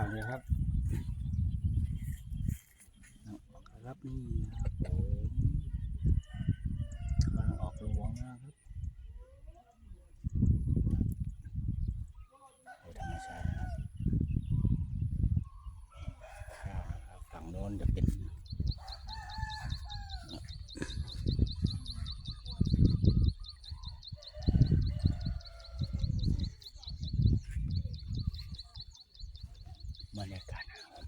างเลยครับครับนี่ครับผมกำลังออกรวงนะครับโอ้ธรรมชาตินะครับข้าวนะครับฝั่งโน้นจะเป็น บรรยากาศนะครับ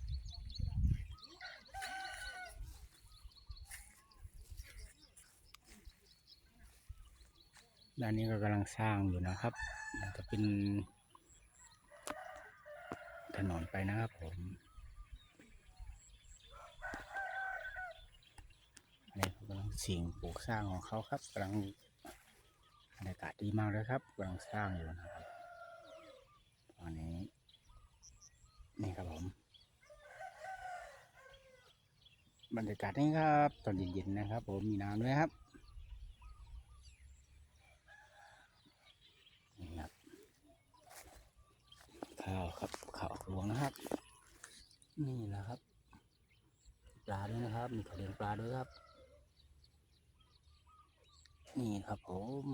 ด้านนี้ก็กำลังสร้างอยู่นะครับจะเป็นถนนไปนะครับผมนี่กำลังสิ่งปลูกสร้างของเขาครับกำลังบรรยากาศดีมากเลยครับกำลังสร้างอยู่นะครับตอนนี้ นี่ครับผม บรรยากาศนี่ครับ ตอนเย็นๆนะครับ ผมมีน้ำด้วยครับนี่ครับข้าวครับข้าวออกรวงนะครับ นี่แหละครับ ปลาด้วยนะครับ มีเขาเลี้ยงปลาด้วยครับ นี่ครับผม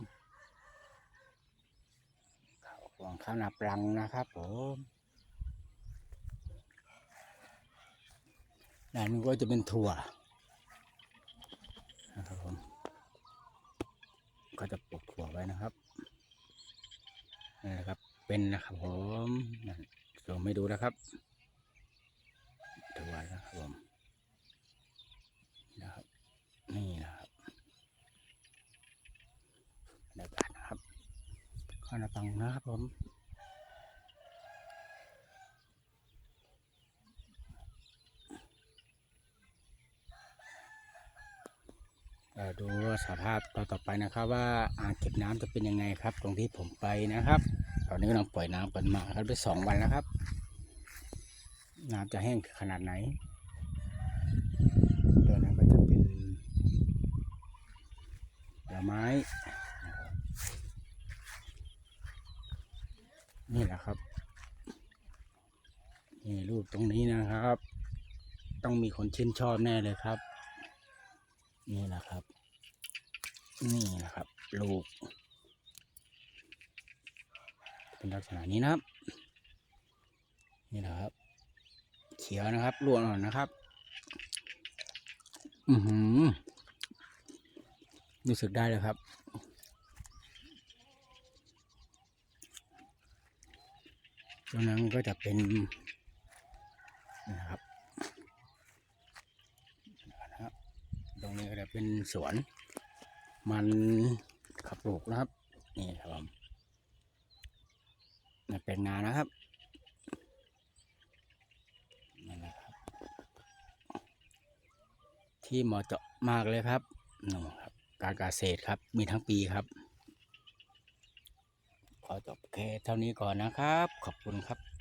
ข้าวออกรวงข้าวนาปลังนะครับผม ด้านนี้ก็จะเป็นถั่วนะครับผมก็จะปลูกถั่วไว้นะครับนี่นะครับ เป็นนะครับผมนั่งไม่ดูนะครับถั่วนะครับผมนะครับนี่นะครับบรรยากาศนะครับข้าวหนาปังนะครับผม เอ่อ ดูว่าสภาพต่อต่อไปนะครับ ว่าอ่างเก็บน้ำจะเป็นยังไงครับ ตรงที่ผมไปนะครับ ตอนนี้กำลังปล่อยน้ำกันมาครับได้สองวันแล้วครับ น้ำจะแห้งขนาดไหนตัวนั้นก็จะเป็นผลไม้นี่แหละครับนี่รูปตรงนี้นะครับ ต้องมีคนชื่นชอบแน่เลยครับ นี่แหละครับ นี่นะครับ ลูก เป็นลักษณะนี้นะครับ นี่นะครับ เขียวนะครับร่วงอ่อนนะครับ อือหือรู้สึกได้เลยครับตรงนั้นก็จะเป็นนะครับนะครับ ตรงนี้ก็จะเป็นสวน มันขับปลูกนะครับ นี่ครับผมนี่เป็นนานะครับนี่นะครับ ที่เหมาะเจาะมากเลยครับนู่นครับ การเกษตรครับ มีทั้งปีครับ ขอจบแค่เท่านี้ก่อนนะครับ ขอบคุณครับ